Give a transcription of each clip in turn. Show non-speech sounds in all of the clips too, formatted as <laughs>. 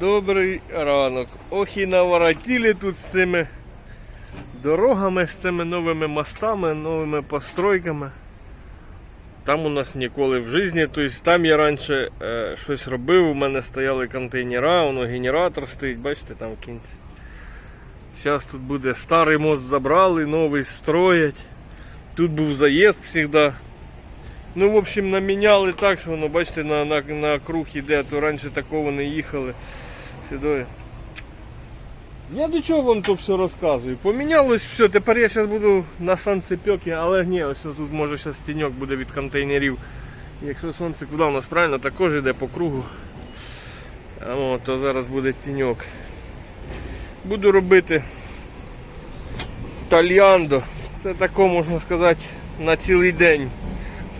Добрий ранок. Ох і наворотили тут з цими дорогами, з цими новими мостами, новими постройками. Там у нас ніколи в житті, тобто там я раніше е, щось робив, у мене стояли контейнера, воно генератор стоїть, бачите, там кінці. Зараз тут буде старий мост забрали, новий строять. Тут був заїзд завжди. Ну, в общем, наміняли так, що воно, бачите, на, на, на круг іде, то раніше такого не їхали. Сюди. Я до чого вам то все розказую? Помінялось все, тепер я зараз буду на сонцепьокі, але ні, ось тут може зараз тіньок буде від контейнерів. Якщо сонце куди у нас правильно, також йде по кругу. О, то зараз буде тіньок. Буду робити тальяндо. Це тако можна сказати на цілий день.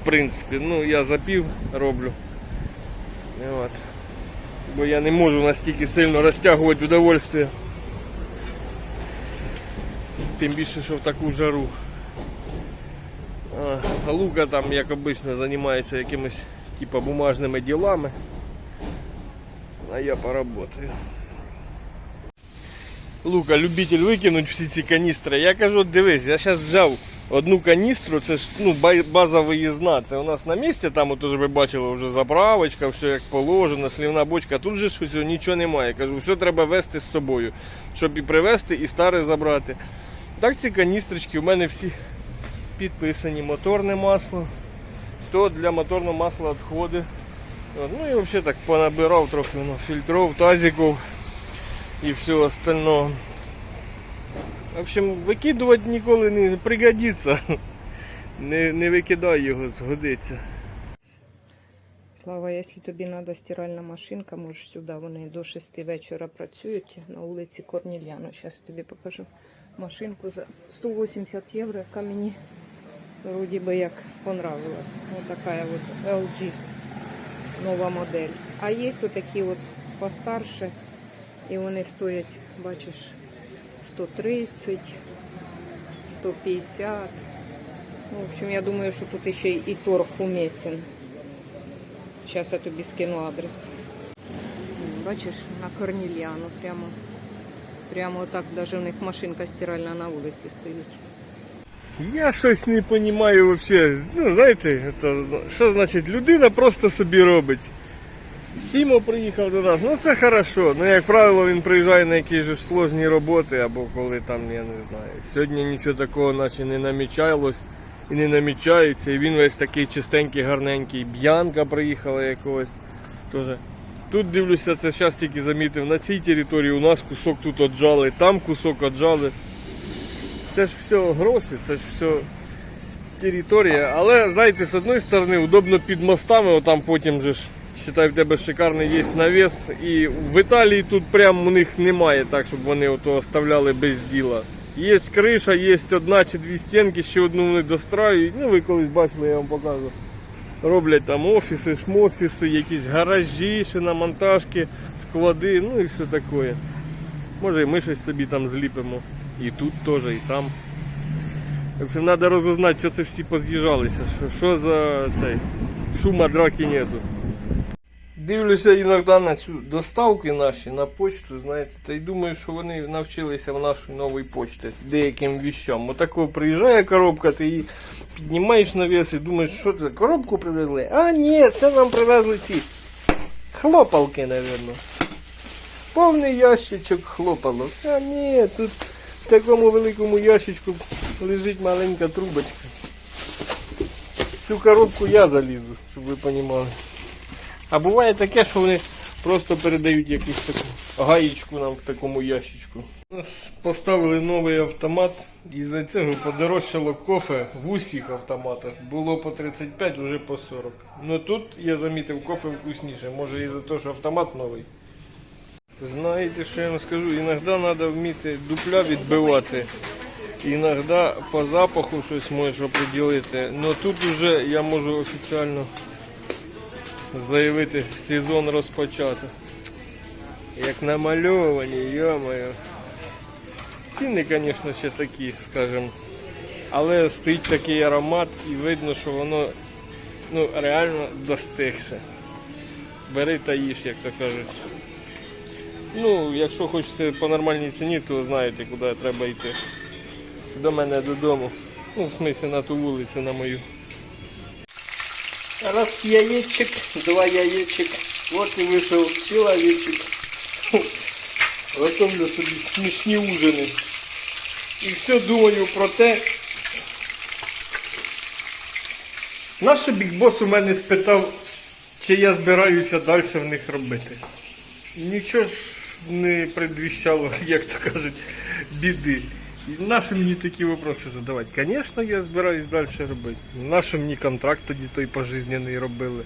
В принципі, ну я запів роблю. І От. Бо я не можу настільки сильно розтягувати удовольствие. Тим більше, що в таку жару. А, Лука там, як обично, займається якимись типа бумажними ділами. А я поработаю. Лука, любитель викинуть всі ці каністри. Я кажу, дивись, я зараз взяв одну каністру, це ж ну, база виїзна. Це у нас на місці, там от, ви бачили вже заправочка, все як положено, слівна бочка. Тут же ж усього нічого немає. Кажу, все треба вести з собою, щоб і привезти, і старе забрати. Так ці каністрочки у мене всі підписані. Моторне масло. То для моторного масла відходи. Ну і взагалі так понабирав трохи ну, фільтров, тазиків і всього остального. В общем, викидувати ніколи не пригодиться. Не, не викидай його, згодиться. Слава, якщо тобі треба стиральна машинка, можеш сюди. Вони до 6 вечора працюють на вулиці Корнільяну. Зараз тобі покажу машинку за 180 євро, яка мені вроді би як понравилась. Ось така от LG нова модель. А є отакі от постарше, і вони стоять, бачиш, 130, 150. Ну, в общем, я думаю, що тут ще і торг умесен. Зараз я тобі скину адрес. Бачиш, на Корнільяну прямо. Прямо так даже в них машинка стиральна на вулиці стоїть. Я щось не розумію взагалі. Ну, знаєте, що значить людина просто собі робить. Сімо приїхав до нас, ну це хорошо. Ну, як правило, він приїжджає на якісь же сложні роботи, або коли там, я не знаю. Сьогодні нічого такого наче не намічалось і не намічається. І він весь такий чистенький, гарненький. Б'янка приїхала якогось. Тоже. Тут дивлюся, це зараз тільки замітив. На цій території у нас кусок тут отжали, там кусок отжали. Це ж все гроші, це ж все територія. Але знаєте, з одної сторони, удобно під мостами, отам потім же ж. Считай, в тебе шикарний є навіс. І в Італії тут прям у них немає так, щоб вони ото оставляли без діла. Є криша, є одна чи дві стінки, ще одну вони достраюють. Ну ви колись бачили, я вам покажу. Роблять там офіси, шмофіси, якісь гаражі, шиномонтажки, склади, ну і все таке. Може і ми щось собі там зліпимо. І тут теж, і там. В треба розузнати, що це всі поз'їжджалися, що, що за цей шума драки нету. Дивлюся іноді на цю доставки наші на почту, знаєте, та й думаю, що вони навчилися в нашій новій почті деяким віщам. Отако приїжджає коробка, ти її піднімаєш на вес і думаєш, що це, коробку привезли? А ні, це нам привезли ці хлопалки, напевно. Повний ящичок хлопалок. А ні, тут в такому великому ящичку лежить маленька трубочка. Цю коробку я залізу, щоб ви розуміли. А буває таке, що вони просто передають якусь таку гаєчку нам в такому ящичку. Нас поставили новий автомат, і за цього подорожчало кофе в усіх автоматах. Було по 35, вже по 40. Ну тут я замітив кофе вкусніше. Може і за те, що автомат новий. Знаєте, що я вам скажу? Іноді треба вміти дупля відбивати. Іноді по запаху щось можеш оприділити. Но тут вже я можу офіціально заявити сезон розпочато. Як намальовані, йомаю. Ціни, звісно, ще такі, скажімо. Але стоїть такий аромат і видно, що воно ну, реально достигше. Бери та їж, як то кажуть. Ну, якщо хочете по нормальній ціні, то знаєте, куди треба йти. До мене додому. Ну, в смислі на ту вулицю, на мою. Раз яєчек, два яєчек. Вот і вийшов чоловічик. Готовлю собі смішні ужини. І все думаю про те. Наш бікбос у мене спитав, чи я збираюся далі в них робити. Нічого ж не предвіщало, <laughs> як то кажуть, біди. І Нащо мені такі вопроси задавати? Звісно, я збираюсь далі робити. Нащо мені контракт тоді той пожизненний робили?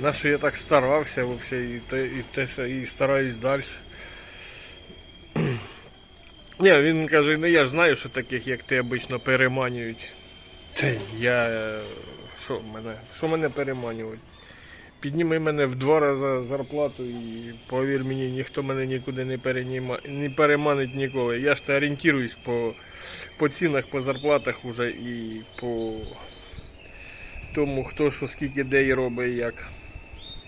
Нащо я так старався взагалі і те, і те, і стараюсь далі. Ні, він каже, ну я ж знаю, що таких, як ти, обично переманюють. Я. Що мене? Що мене переманюють? Підніми мене в два рази зарплату і повір мені, ніхто мене нікуди не, переніма, не переманить ніколи. Я ж то орієнтуюсь по, по цінах, по зарплатах уже і по тому, хто що скільки де і робить як.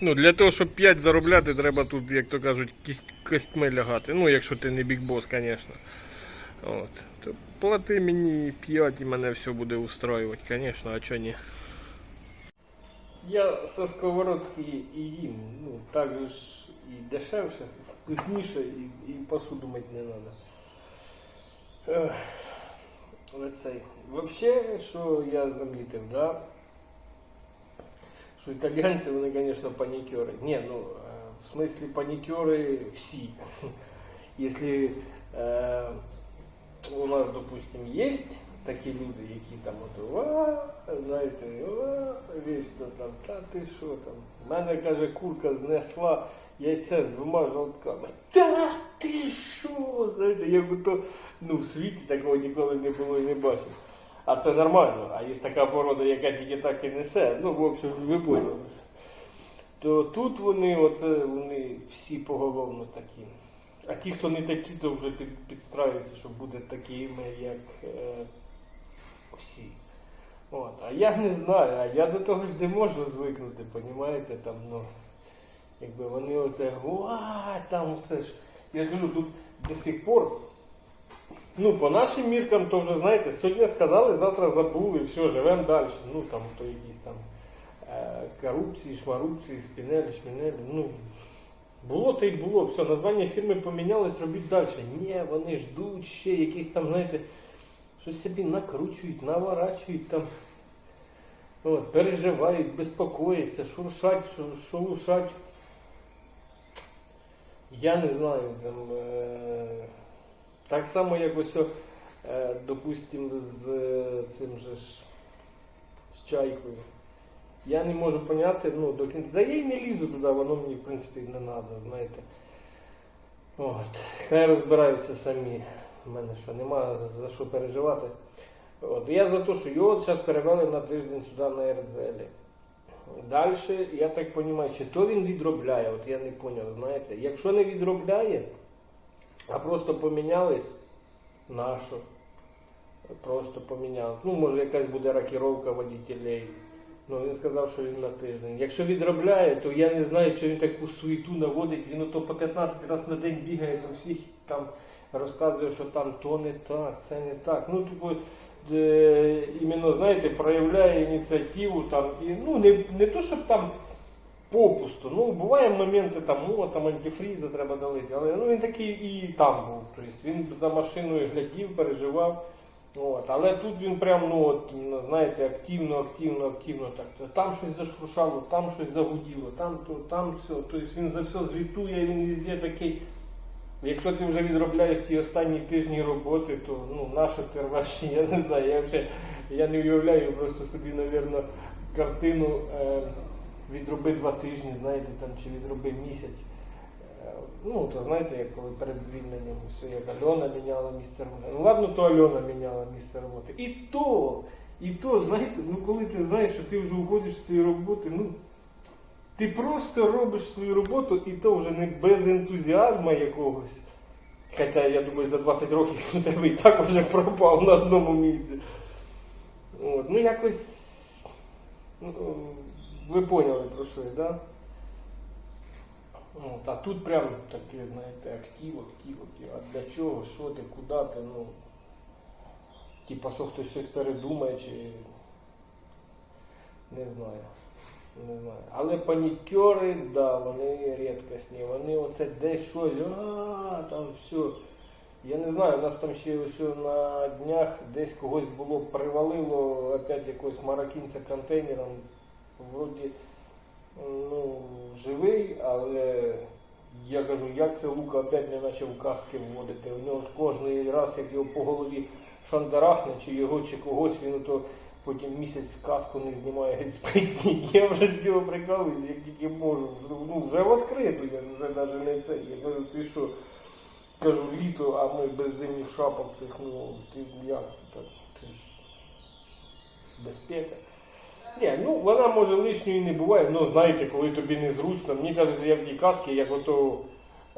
Ну, для того, щоб 5 заробляти, треба тут, як то кажуть, костьми лягати. Ну, якщо ти не бікбос, звісно. От. То плати мені 5 і мене все буде устроювати, звісно, а чого ні. Я со сковородки і їм, ну, так же ж і дешевше, вкусніше, і, і посуду мити не треба. Оцей. Взагалі, що я замітив, да? що італійці, вони, звісно, панікери. Ні, ну, е, в смислі панікери всі. <laughs> Якщо е, у нас, допустим, є такі люди, які там от, «Ва, знаєте, «Ва, вічно там, та ти що там. В мене, каже, курка знесла яйця з двома жовтками. Та ти що? Знаєте, як то ну, в світі такого ніколи не було і не бачив. А це нормально. А є така порода, яка тільки так і несе. Ну, в общем, ви поняли. То тут вони, оце, вони всі поголовно такі. А ті, хто не такі, то вже під, підстраюються, щоб бути такими, як е, всі. От. А я не знаю, а я до того ж не можу звикнути, понімаєте? Там, ну, якби вони оце, уа, там це ж. Я кажу, тут до сих пор, ну, по нашим міркам, то вже знаєте, сьогодні сказали, завтра забули, все, живемо далі. Ну там то якісь там е, корупції, шмарупції, спінелі, шмінелі. Ну, було та й було, все, названня фірми помінялось, робіть далі. Ні, вони ждуть ще якісь там, знаєте, щось собі накручують, наворачують там. От, переживають, безпокояться, шуршать, шу- Я не знаю. Там, е, так само, як ось, е, допустим, з е, цим же ж з чайкою. Я не можу поняти, ну, до кінця. Да я й не лізу туди, воно мені, в принципі, не треба, знаєте. От. Хай розбираються самі. У мене що, нема за що переживати. От. Я за те, що його зараз перевели на тиждень сюди на РДЗЛі. Далі, я так розумію, чи то він відробляє, от я не зрозумів, знаєте. Якщо не відробляє, а просто помінялись, на? Просто поміняли. Ну, може якась буде рокіровка водителей. Ну, він сказав, що він на тиждень. Якщо відробляє, то я не знаю, чи він таку суету наводить. Він ото по 15 разів на день бігає до всіх там розказує, що там то не так, це не так. Ну, типу, е, іменно, знаєте, проявляє ініціативу там. І, ну, не, не то, щоб там попусту. Ну, буває моменти там, о, там антифріза треба долити, але ну, він такий і там був. Тобто він за машиною глядів, переживав. От. Але тут він прям, ну, от, знаєте, активно, активно, активно так. Там щось зашуршало, там щось загуділо, там то, там все. Тобто він за все звітує, він везде такий. Якщо ти вже відробляєш ті останні тижні роботи, то ну, нащо ти <laughs> я не знаю, я взагалі я не уявляю просто собі, мабуть, картину е, відроби два тижні, знаєте, там, чи відроби місяць. Е, Ну, то знаєте, як коли перед звільненням все, як Альона міняла місце роботи. Ну ладно, то Альона міняла місце роботи. І то, і то, знаєте, ну коли ти знаєш, що ти вже уходиш з цієї роботи, ну ти просто робиш свою роботу і то вже не без ентузіазму якогось. Хоча я думаю, за 20 років <laughs> у тебе і так вже пропав на одному місці. От, ну якось. Ну, ви поняли про що я, да? Ну, а тут прям таке, знаєте, актив, актив, актив. А для чого, що ти, куди ти, ну. Типа, що хтось щось передумає, чи. Не знаю. Не знаю. Але панікери, да, вони рідкісні. Вони оце десь щось, там все. Я не знаю, у нас там ще ось на днях десь когось було привалило опять якогось мароккінця контейнером. Вроді ну, живий, але я кажу, як це Лука опять не почав каски вводити. У нього ж кожен раз, як його по голові шандарахне, чи його, чи когось, він то потім місяць каску не знімає геть з. Я вже з нього прикалуюсь, як тільки можу. Ну, вже в відкриту, я вже навіть не це. Я кажу, ти що? Кажу, літо, а ми без зимніх шапок цих, ну, ти як це так? Це ж безпека. Ні, ну вона може лишньою не буває, ну знаєте, коли тобі незручно. Мені кажеться, я в тій касці, як ото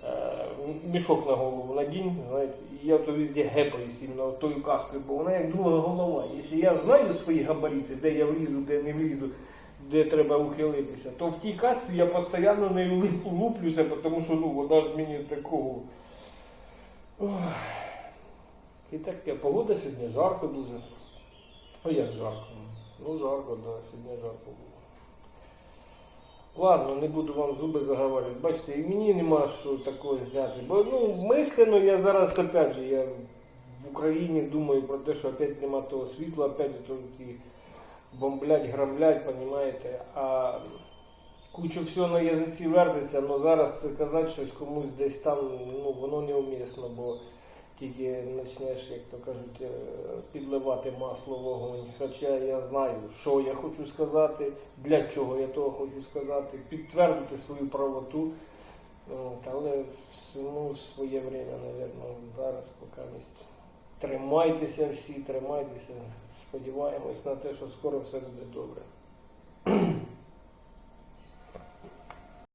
е, мішок на голову надінь, знаєте, я то везде гепаюсь іменно тою каскою, бо вона як друга голова. Якщо я знаю свої габарити, де я влізу, де не влізу, де треба ухилитися, то в тій касці я постійно не луплюся, тому що ну, вона ж мені такого. Ох. І таке, погода сьогодні жарко дуже. Ну як жарко? Ну жарко, да, сьогодні жарко було. Ладно, не буду вам зуби заговорювати. Бачите, і мені нема що такого зняти. Бо ну, мислено я зараз опять же, я в Україні думаю про те, що опять нема того світла, опять то ті бомблять, грамблять, понімаєте. А кучу всього на язиці вертиться, але зараз це казати щось комусь десь там, ну воно неумісно, бо тільки почнеш, як то кажуть, е, підливати масло в вогонь. Хоча я знаю, що я хочу сказати, для чого я того хочу сказати, підтвердити свою правоту. От, але всьому своє время, мабуть, зараз поки. Тримайтеся всі, тримайтеся. Сподіваємось на те, що скоро все буде добре.